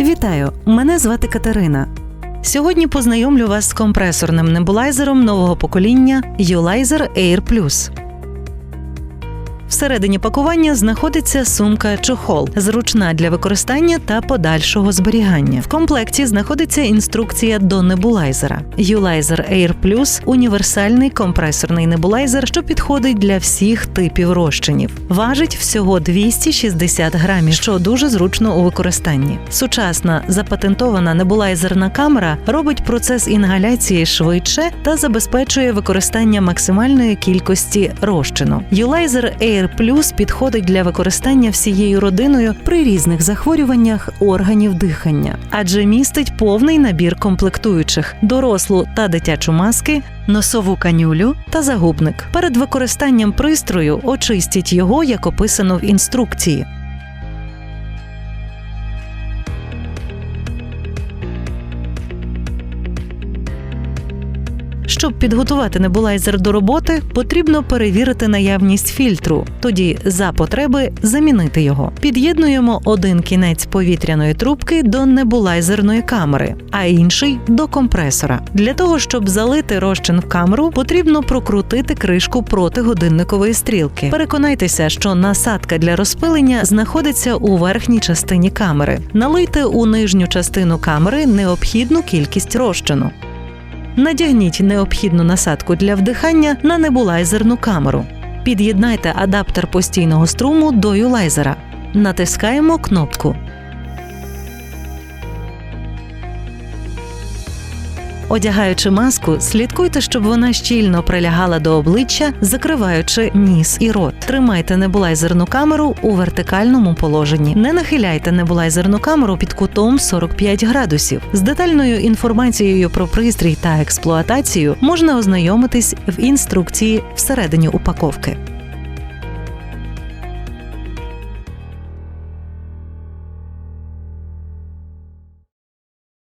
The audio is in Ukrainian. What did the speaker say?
Вітаю! Мене звати Катерина. Сьогодні познайомлю вас з компресорним небулайзером нового покоління Ulizer Air Plus. Всередині пакування знаходиться сумка чохол, зручна для використання та подальшого зберігання. В комплекті знаходиться інструкція до небулайзера. Ulizer Air Plus – універсальний компресорний небулайзер, що підходить для всіх типів розчинів. Важить всього 260 грамів, що дуже зручно у використанні. Сучасна запатентована небулайзерна камера робить процес інгаляції швидше та забезпечує використання максимальної кількості розчину. Ulizer Air Plus підходить для використання всією родиною при різних захворюваннях органів дихання, адже містить повний набір комплектуючих дорослу та дитячу маски, носову канюлю та загубник. Перед використанням пристрою очистіть його, як описано в інструкції. Щоб підготувати небулайзер до роботи, потрібно перевірити наявність фільтру. Тоді, за потреби, замінити його. Під'єднуємо один кінець повітряної трубки до небулайзерної камери, а інший до компресора. Для того, щоб залити розчин в камеру, потрібно прокрутити кришку проти годинникової стрілки. Переконайтеся, що насадка для розпилення знаходиться у верхній частині камери. Налийте у нижню частину камери необхідну кількість розчину. Надягніть необхідну насадку для вдихання на небулайзерну камеру. Під'єднайте адаптер постійного струму до юлайзера. Натискаємо кнопку. Одягаючи маску, слідкуйте, щоб вона щільно прилягала до обличчя, закриваючи ніс і рот. Тримайте небулайзерну камеру у вертикальному положенні. Не нахиляйте небулайзерну камеру під кутом 45 градусів. З детальною інформацією про пристрій та експлуатацію можна ознайомитись в інструкції всередині упаковки.